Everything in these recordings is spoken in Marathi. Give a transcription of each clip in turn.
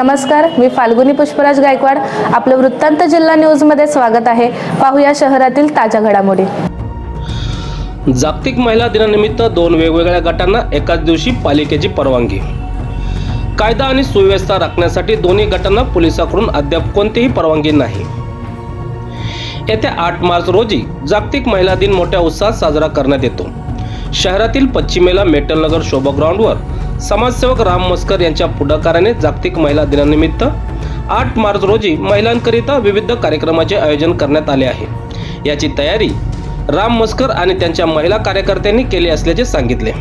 नमस्कार मी फाल्गुनी पुष्पराज गायकवाड. आपलं वृत्तांत जिल्हा न्यूजमध्ये स्वागत आहे. पाहूया शहरातील ताज्या घडामोडी. जागतिक महिला दिनानिमित्त दोन वेगवेगळ्या गटांना एकाच दिवशी पालिकेची परवानगी. कायदा आणि सुव्यवस्था राखण्यासाठी दोन्ही गटांना पोलिसांकडून अद्याप कोणतीही परवानगी नाही. येत्या आठ मार्च रोजी जागतिक महिला दिन मोठ्या उत्साहात साजरा करण्यात येतो. शहरातील पश्चिमेला मेटलनगर शोभा ग्राउंडवर समाजसेवक राम मस्कर यांच्या पुढाकाराने जागतिक महिला दिनानिमित्त आठ मार्च रोजी महिलांकरिता विविध कार्यक्रमाचे आयोजन करण्यात आले आहे. याची तयारी राम मस्कर आणि त्यांच्या महिला कार्यकर्त्यांनी केली असल्याचे सांगितले.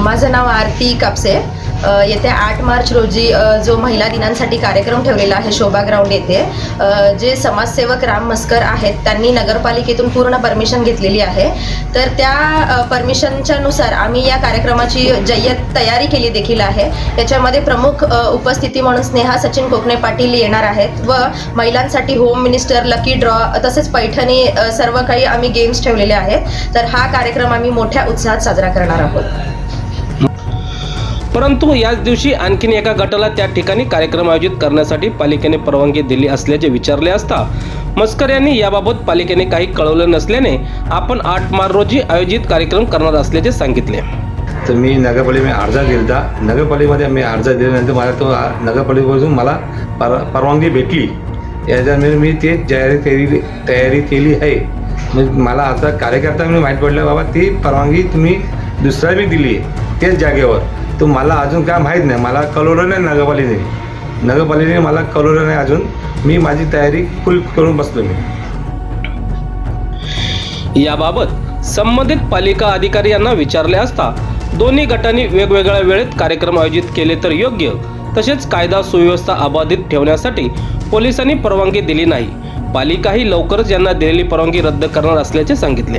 माझं नाव आरती कापसे. येत्या आठ मार्च रोजी जो महिला दिनांसाठी कार्यक्रम ठेवलेला आहे शोभा ग्राउंड येथे जे समाजसेवक राम मस्कर आहेत त्यांनी नगरपालिकेतून पूर्ण परमिशन घेतलेली आहे. तर त्या परमिशनच्या नुसार आम्ही या कार्यक्रमाची जय्यत तयारी केली देखील आहे. त्याच्यामध्ये प्रमुख उपस्थिती म्हणून स्नेहा सचिन कोकणे पाटील येणार आहेत व महिलांसाठी होम मिनिस्टर लकी ड्रॉ तसेच पैठणी सर्व काही आम्ही गेम्स ठेवलेले आहेत. तर हा कार्यक्रम आम्ही मोठ्या उत्साहात साजरा करणार आहोत. परंतु याच दिवशी आणखीन एका गटाला त्या ठिकाणी कार्यक्रम आयोजित करण्यासाठी पालिकेने परवानगी दिली असल्याचे विचारले असता मस्कर यांनी याबाबत पालिकेने काही कळवलं नसल्याने आपण आठ मार्च रोजी आयोजित कार्यक्रम करणार असल्याचे सांगितले. तर मी नगरपालिकेमध्ये अर्ज दिला नगरपालिकेमध्ये मी अर्ज दिल्यानंतर मला तो आ- नगरपालिकेपासून मला पर परवानगी भेटली. याच्यामुळे मी ते तयारी केली तयारी केली आहे. मला आता कार्यकर्ता मी माहीत पडलं बाबा ती परवानगी तुम्ही दुसऱ्या मी दिली आहे त्याच जागेवर. तो मला अजून काय माहीत नाही. मला कळवलं नाही नगरपालिकेने. नगरपालिकेने मला कळवलं नाही अजून. मी माझी तयारी फुल करून बसलो मी. याबाबत संबंधित पालिका अधिकारी यांना विचारले असता दोन्ही गटांनी वेगवेगळ्या वेळेत कार्यक्रम आयोजित केले तर योग्य तसेच कायदा सुव्यवस्था अबाधित ठेवण्यासाठी पोलिसांनी परवानगी दिली नाही. पालिकाही लवकरच यांना दिलेली परवानगी रद्द करणार असल्याचे सांगितले.